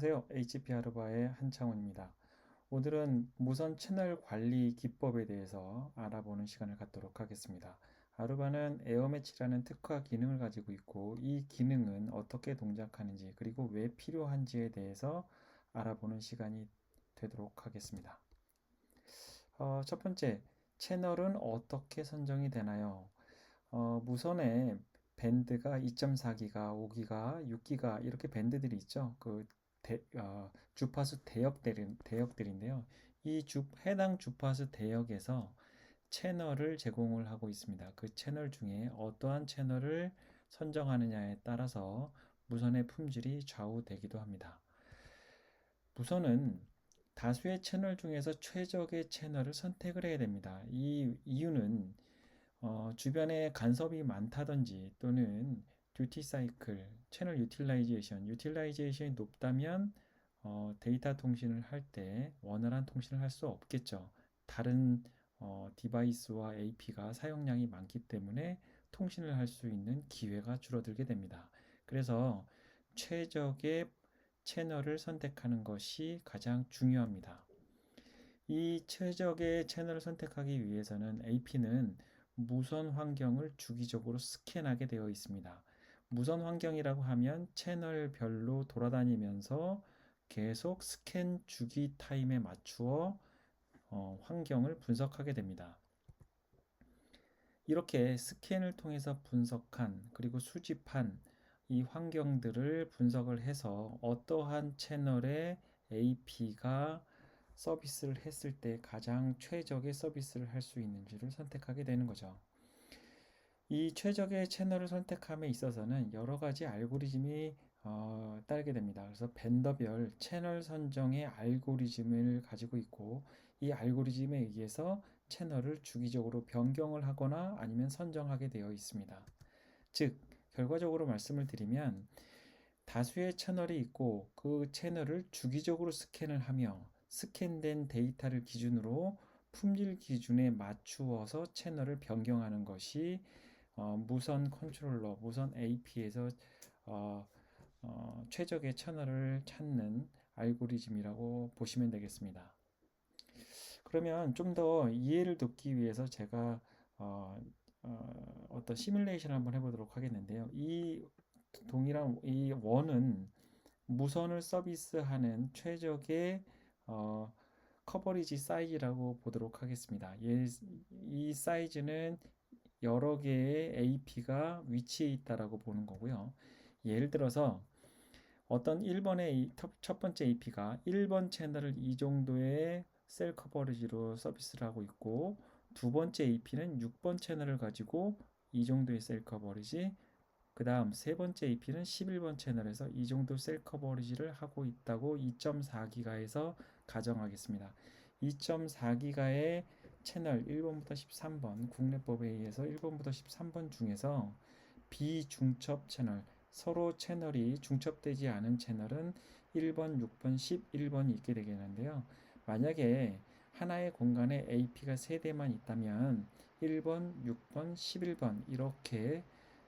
안녕하세요. HP 아르바의 한창훈입니다. 오늘은 무선 채널 관리 기법에 대해서 알아보는 시간을 갖도록 하겠습니다. 아르바는 에어매치라는 특화 기능을 가지고 있고 이 기능은 어떻게 동작하는지 그리고 왜 필요한지에 대해서 알아보는 시간이 되도록 하겠습니다. 어, 첫 번째, 채널은 어떻게 선정이 되나요? 어, 무선에 밴드가 2.4기가, 5기가, 6기가 이렇게 밴드들이 있죠. 그 대, 어, 주파수 대역들, 대역들인데요. 이 주, 해당 주파수 대역에서 채널을 제공을 하고 있습니다. 그 채널 중에 어떠한 채널을 선정하느냐에 따라서 무선의 품질이 좌우되기도 합니다. 무선은 다수의 채널 중에서 최적의 채널을 선택을 해야 됩니다. 이 이유는 어, 주변에 간섭이 많다든지 또는 듀티 사이클, 채널 유틸라이제이션, 유틸라이제이션이 높다면 어, 데이터 통신을 할 때 원활한 통신을 할 수 없겠죠. 다른 어, 디바이스와 AP가 사용량이 많기 때문에 통신을 할 수 있는 기회가 줄어들게 됩니다. 그래서 최적의 채널을 선택하는 것이 가장 중요합니다. 이 최적의 채널을 선택하기 위해서는 AP는 무선 환경을 주기적으로 스캔하게 되어 있습니다. 무선 환경이라고 하면 채널별로 돌아다니면서 계속 스캔 주기 타임에 맞추어 어, 환경을 분석하게 됩니다. 이렇게 스캔을 통해서 분석한 그리고 수집한 이 환경들을 분석을 해서 어떠한 채널의 AP가 서비스를 했을 때 가장 최적의 서비스를 할 수 있는지를 선택하게 되는 거죠. 이 최적의 채널을 선택함에 있어서는 여러 가지 알고리즘이 어, 따르게 됩니다. 그래서 벤더별 채널 선정의 알고리즘을 가지고 있고 이 알고리즘에 의해서 채널을 주기적으로 변경을 하거나 아니면 선정하게 되어 있습니다. 즉, 결과적으로 말씀을 드리면 다수의 채널이 있고 그 채널을 주기적으로 스캔을 하며 스캔된 데이터를 기준으로 품질 기준에 맞추어서 채널을 변경하는 것이 어, 무선 컨트롤러, 무선 AP에서 어, 어, 최적의 채널을 찾는 알고리즘이라고 보시면 되겠습니다. 그러면 좀 더 이해를 돕기 위해서 제가 어, 어, 떤 시뮬레이션을 한번 해보도록 하겠는데요. 이 동일한 이 원은 무선을 서비스하는 최적의 어, 커버리지 사이즈라고 보도록 하겠습니다. 예, 이 사이즈는 여러 개의 AP가 위치해 있다라고 보는 거고요. 예를 들어서 어떤 1번의 첫 번째 AP가 1번 채널을 이 정도의 셀 커버리지로 서비스를 하고 있고 두 번째 AP는 6번 채널을 가지고 이 정도의 셀 커버리지 그 다음 세 번째 AP는 11번 채널에서 이 정도 셀 커버리지를 하고 있다고 2.4기가에서 가정하겠습니다. 2.4기가의 채널 1번부터 13번 국내법에 의해서 1번부터 13번 중에서 비중첩 채널 서로 채널이 중첩되지 않은 채널은 1번, 6번, 11번이 있게 되겠는데요. 만약에 하나의 공간에 AP가 3대만 있다면 1번, 6번, 11번 이렇게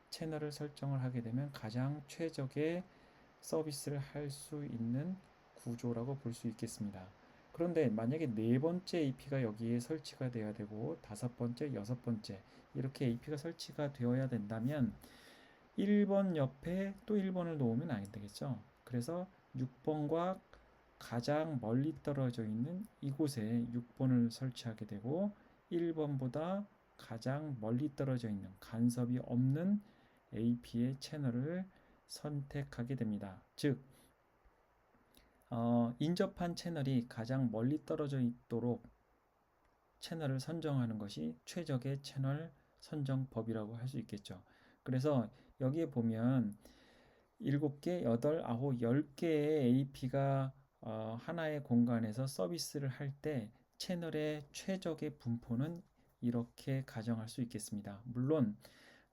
채널을 설정을 하게 되면 가장 최적의 서비스를 할 수 있는 구조라고 볼 수 있겠습니다. 그런데 만약에 네 번째 AP가 여기에 설치가 되어야 되고 다섯 번째, 여섯 번째 이렇게 AP가 설치가 되어야 된다면 1번 옆에 또 1번을 놓으면 안 되겠죠. 그래서 6번과 가장 멀리 떨어져 있는 이곳에 6번을 설치하게 되고 1번보다 가장 멀리 떨어져 있는 간섭이 없는 AP의 채널을 선택하게 됩니다. 즉, 어, 인접한 채널이 가장 멀리 떨어져 있도록 채널을 선정하는 것이 최적의 채널 선정법이라고 할 수 있겠죠. 그래서 여기에 보면 7개, 8, 9, 10개의 AP가 어, 하나의 공간에서 서비스를 할 때 채널의 최적의 분포는 이렇게 가정할 수 있겠습니다. 물론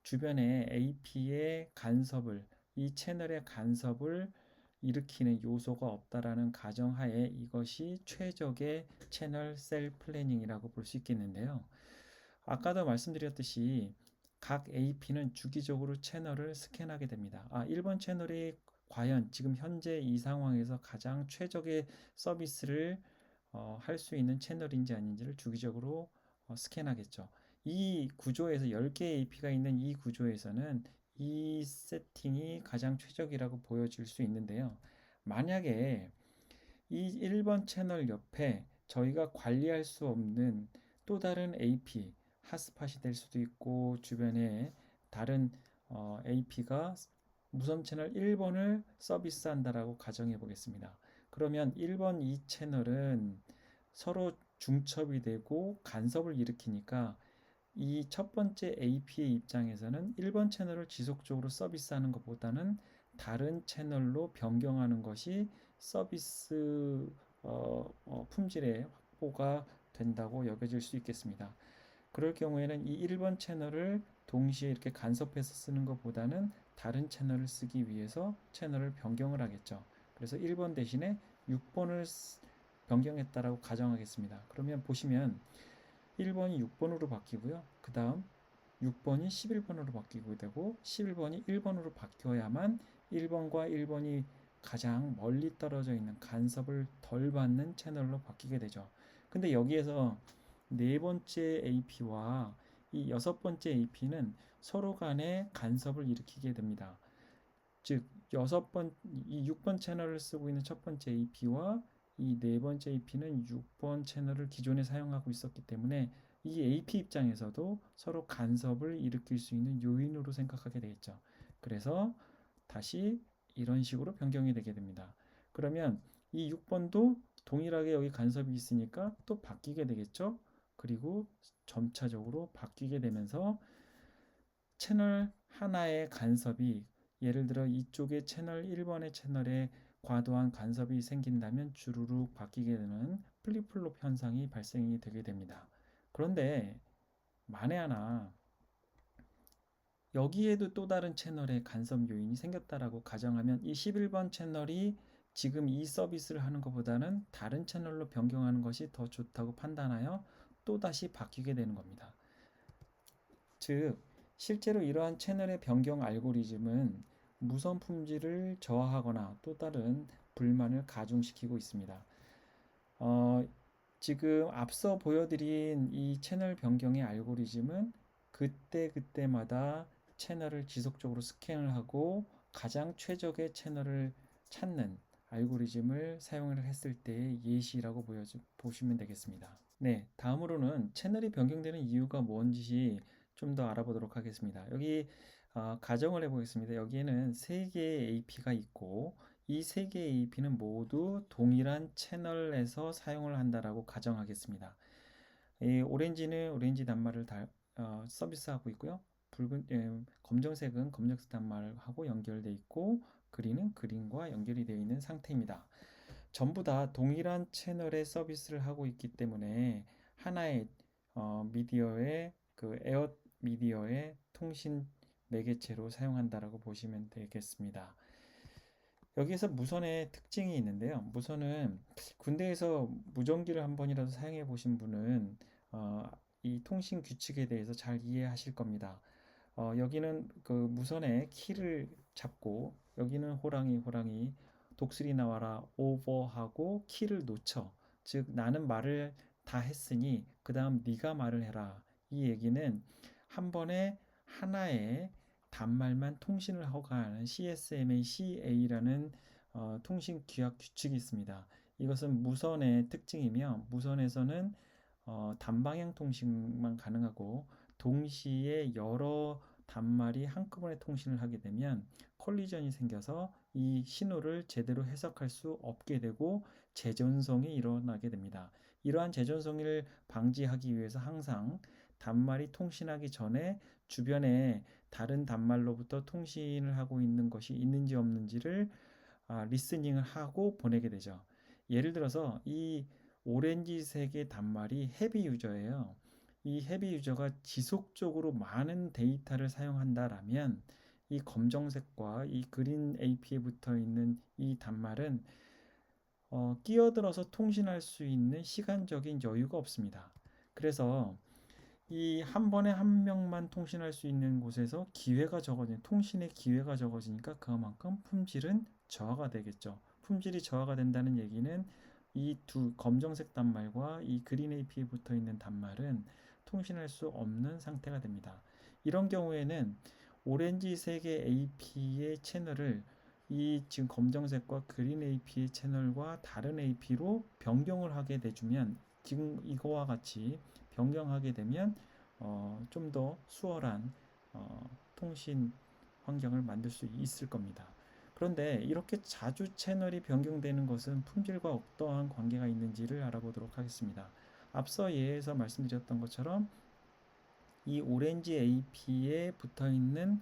주변에 AP의 간섭을 이 채널의 간섭을 일으키는 요소가 없다라는 가정하에 이것이 최적의 채널 셀 플래닝이라고 볼 수 있겠는데요. 아까도 말씀드렸듯이 각 AP는 주기적으로 채널을 스캔하게 됩니다. 아, 1번 채널이 과연 지금 현재 이 상황에서 가장 최적의 서비스를 어, 할 수 있는 채널인지 아닌지를 주기적으로 어, 스캔하겠죠. 이 구조에서 10개의 AP가 있는 이 구조에서는 이 세팅이 가장 최적이라고 보여질 수 있는데요. 만약에 이 1번 채널 옆에 저희가 관리할 수 없는 또 다른 AP, 핫스팟이 될 수도 있고 주변에 다른 어, AP가 무선 채널 1번을 서비스한다라고 가정해 보겠습니다. 그러면 1번 이 채널은 서로 중첩이 되고 간섭을 일으키니까 이 첫 번째 AP의 입장에서는 1번 채널을 지속적으로 서비스하는 것보다는 다른 채널로 변경하는 것이 서비스 어, 어, 품질의 확보가 된다고 여겨질 수 있겠습니다. 그럴 경우에는 이 1번 채널을 동시에 이렇게 간섭해서 쓰는 것보다는 다른 채널을 쓰기 위해서 채널을 변경을 하겠죠. 그래서 1번 대신에 6번을 변경했다라고 가정하겠습니다. 그러면 보시면 1번이 6번으로 바뀌고요. 그 다음 6번이 11번으로 바뀌고 되고 11번이 1번으로 바뀌어야만 1번과 1번이 가장 멀리 떨어져 있는 간섭을 덜 받는 채널로 바뀌게 되죠. 근데 여기에서 네 번째 AP와 이 여섯 번째 AP는 서로 간에 간섭을 일으키게 됩니다. 즉 여섯 번, 이 6번 채널을 쓰고 있는 첫 번째 AP와 이 네 번째 AP는 6번 채널을 기존에 사용하고 있었기 때문에 이 AP 입장에서도 서로 간섭을 일으킬 수 있는 요인으로 생각하게 되겠죠. 그래서 다시 이런 식으로 변경이 되게 됩니다. 그러면 이 6번도 동일하게 여기 간섭이 있으니까 또 바뀌게 되겠죠. 그리고 점차적으로 바뀌게 되면서 채널 하나의 간섭이 예를 들어 이쪽에 채널 1번의 채널에 과도한 간섭이 생긴다면 주르륵 바뀌게 되는 플립플롭 현상이 발생이 되게 됩니다. 그런데 만에 하나 여기에도 또 다른 채널의 간섭 요인이 생겼다라고 가정하면 이 11번 채널이 지금 이 서비스를 하는 것보다는 다른 채널로 변경하는 것이 더 좋다고 판단하여 또다시 바뀌게 되는 겁니다. 즉, 실제로 이러한 채널의 변경 알고리즘은 무선 품질을 저하하거나 또 다른 불만을 가중시키고 있습니다. 어, 지금 앞서 보여드린 이 채널 변경의 알고리즘은 그때그때마다 채널을 지속적으로 스캔을 하고 가장 최적의 채널을 찾는 알고리즘을 사용을 했을 때의 예시라고 보여주, 보시면 되겠습니다. 네, 다음으로는 채널이 변경되는 이유가 뭔지 좀 더 알아보도록 하겠습니다. 여기 어, 가정을 해보겠습니다. 여기에는 세 개의 AP가 있고 이 세 개의 AP는 모두 동일한 채널에서 사용을 한다라고 가정하겠습니다. 이 오렌지는 오렌지 단말을 다, 어, 서비스하고 있고요. 붉은 예, 검정색은 검정색 단말하고 연결되어 있고 그린은 그린과 연결이 되어 있는 상태입니다. 전부 다 동일한 채널의 서비스를 하고 있기 때문에 하나의 어, 미디어의 그 에어 미디어의 통신 매개체로 사용한다라고 보시면 되겠습니다. 여기에서 무선의 특징이 있는데요. 무선은 군대에서 무전기를 한 번이라도 사용해 보신 분은 어, 이 통신 규칙에 대해서 잘 이해하실 겁니다. 어, 여기는 그 무선의 키를 잡고 여기는 호랑이 호랑이 독수리 나와라 오버하고 키를 놓쳐 즉 나는 말을 다 했으니 그 다음 네가 말을 해라 이 얘기는 한 번에 하나의 단말만 통신을 허가하는 CSMA CA라는 어, 통신 규약 규칙이 있습니다. 이것은 무선의 특징이며 무선에서는 어, 단방향 통신만 가능하고 동시에 여러 단말이 한꺼번에 통신을 하게 되면 콜리전이 생겨서 이 신호를 제대로 해석할 수 없게 되고 재전송이 일어나게 됩니다. 이러한 재전송을 방지하기 위해서 항상 단말이 통신하기 전에 주변에 다른 단말로부터 통신을 하고 있는 것이 있는지 없는지를 아, 리스닝을 하고 보내게 되죠. 예를 들어서 이 오렌지색의 단말이 헤비 유저예요. 이 헤비 유저가 지속적으로 많은 데이터를 사용한다라면 이 검정색과 이 그린 AP에 붙어 있는 이 단말은 어, 끼어들어서 통신할 수 있는 시간적인 여유가 없습니다. 그래서 이 한 번에 한 명만 통신할 수 있는 곳에서 기회가 적어지는 통신의 기회가 적어지니까 그만큼 품질은 저하가 되겠죠. 품질이 저하가 된다는 얘기는 이 두 검정색 단말과 이 그린 AP에 붙어 있는 단말은 통신할 수 없는 상태가 됩니다. 이런 경우에는 오렌지색의 AP의 채널을 이 지금 검정색과 그린 AP의 채널과 다른 AP로 변경을 하게 되주면 지금 이거와 같이 변경하게 되면 어, 좀 더 수월한 어, 통신 환경을 만들 수 있을 겁니다. 그런데 이렇게 자주 채널이 변경되는 것은 품질과 어떠한 관계가 있는지를 알아보도록 하겠습니다. 앞서 예에서 말씀드렸던 것처럼 이 오렌지 AP에 붙어 있는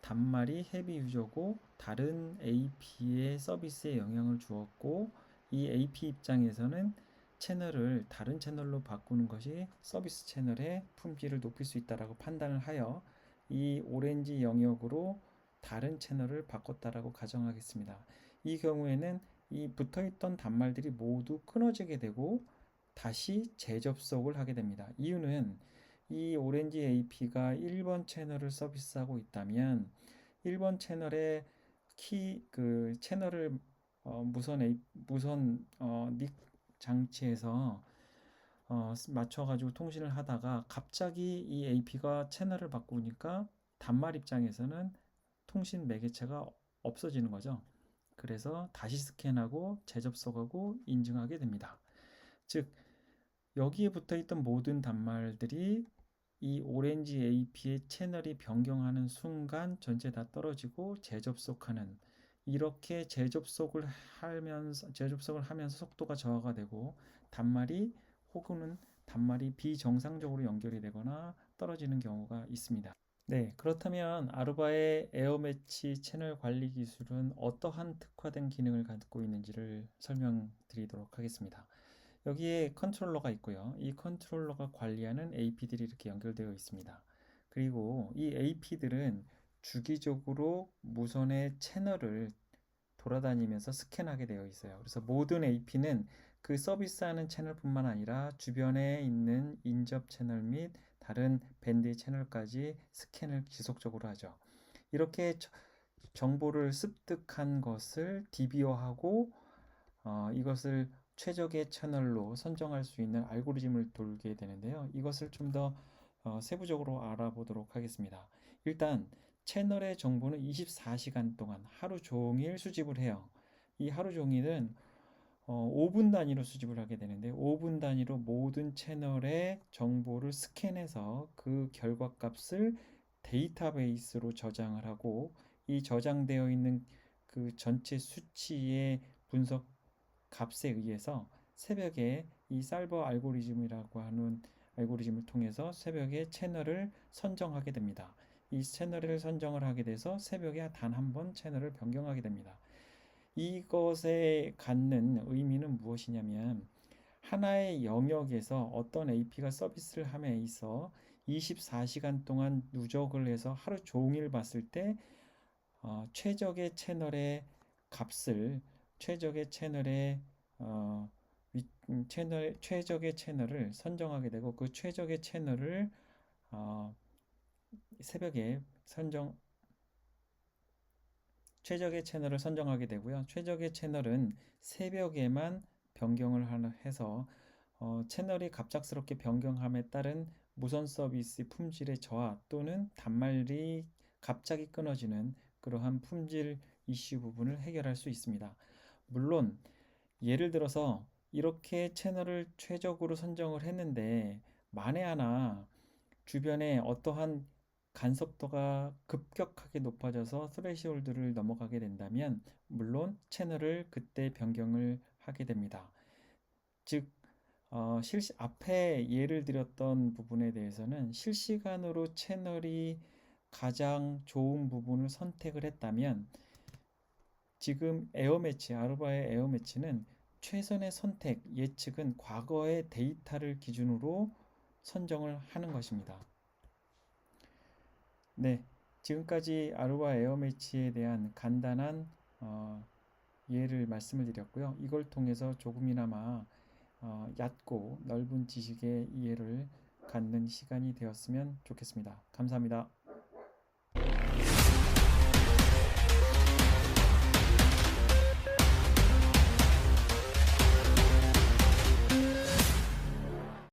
단말이 헤비 유저고 다른 AP의 서비스에 영향을 주었고 이 AP 입장에서는 채널을 다른 채널로 바꾸는 것이 서비스 채널의 품질을 높일 수 있다라고 판단을 하여 이 오렌지 영역으로 다른 채널을 바꿨다라고 가정하겠습니다. 이 경우에는 이 붙어 있던 단말들이 모두 끊어지게 되고 다시 재접속을 하게 됩니다. 이유는 이 오렌지 AP가 1번 채널을 서비스하고 있다면 1번 채널의 키 그 채널을 어, 무선 A, 무선 어, 닉 장치에서 어, 맞춰가지고 통신을 하다가 갑자기 이 AP가 채널을 바꾸니까 단말 입장에서는 통신 매개체가 없어지는 거죠. 그래서 다시 스캔하고 재접속하고 인증하게 됩니다. 즉 여기에 붙어 있던 모든 단말들이 이 오렌지 AP의 채널이 변경하는 순간 전체 다 떨어지고 재접속하는 이렇게 재접속을 하면서 재접속을 하면서 속도가 저하가 되고 단말이 혹은 단말이 비정상적으로 연결이 되거나 떨어지는 경우가 있습니다. 네, 그렇다면 아루바의 에어매치 채널 관리 기술은 어떠한 특화된 기능을 갖고 있는지를 설명드리도록 하겠습니다. 여기에 컨트롤러가 있고요. 이 컨트롤러가 관리하는 AP들이 이렇게 연결되어 있습니다. 그리고 이 AP들은 주기적으로 무선의 채널을 돌아다니면서 스캔하게 되어 있어요. 그래서 모든 AP는 그 서비스하는 채널뿐만 아니라 주변에 있는 인접 채널 및 다른 밴드의 채널까지 스캔을 지속적으로 하죠. 이렇게 정보를 습득한 것을 DB어하고 어, 이것을 최적의 채널로 선정할 수 있는 알고리즘을 돌게 되는데요. 이것을 좀더 어, 세부적으로 알아보도록 하겠습니다. 일단 채널의 정보는 24시간 동안 하루 종일 수집을 해요. 이 하루 종일은 어, 5분 단위로 수집을 하게 되는데 5분 단위로 모든 채널의 정보를 스캔해서 그 결과 값을 데이터베이스로 저장을 하고 이 저장되어 있는 그 전체 수치의 분석 값에 의해서 새벽에 이 살버 알고리즘이라고 하는 알고리즘을 통해서 새벽에 채널을 선정하게 됩니다. 이 채널을 선정을 하게 돼서 새벽에 단 한 번 채널을 변경하게 됩니다. 이것에 갖는 의미는 무엇이냐면 하나의 영역에서 어떤 AP가 서비스를 함에 있어 24시간 동안 누적을 해서 하루 종일 봤을 때 어, 최적의 채널의 값을 최적의 채널의 어, 위, 음, 채널 최적의 채널을 선정하게 되고 그 최적의 채널을 어, 새벽에 선정 최적의 채널을 선정하게 되고요. 최적의 채널은 새벽에만 변경을 해서 어, 채널이 갑작스럽게 변경함에 따른 무선 서비스 품질의 저하 또는 단말이 갑자기 끊어지는 그러한 품질 이슈 부분을 해결할 수 있습니다. 물론 예를 들어서 이렇게 채널을 최적으로 선정을 했는데 만에 하나 주변에 어떠한 간섭도가 급격하게 높아져서 스레시홀드를 넘어가게 된다면 물론 채널을 그때 변경을 하게 됩니다. 즉 어, 실시, 앞에 예를 들었던 부분에 대해서는 실시간으로 채널이 가장 좋은 부분을 선택을 했다면 지금 에어매치, 아르바의 에어매치는 최선의 선택, 예측은 과거의 데이터를 기준으로 선정을 하는 것입니다. 네, 지금까지 아루바 에어매치에 대한 간단한 어, 예를 말씀을 드렸고요. 이걸 통해서 조금이나마 어, 얕고 넓은 지식의 이해를 갖는 시간이 되었으면 좋겠습니다. 감사합니다.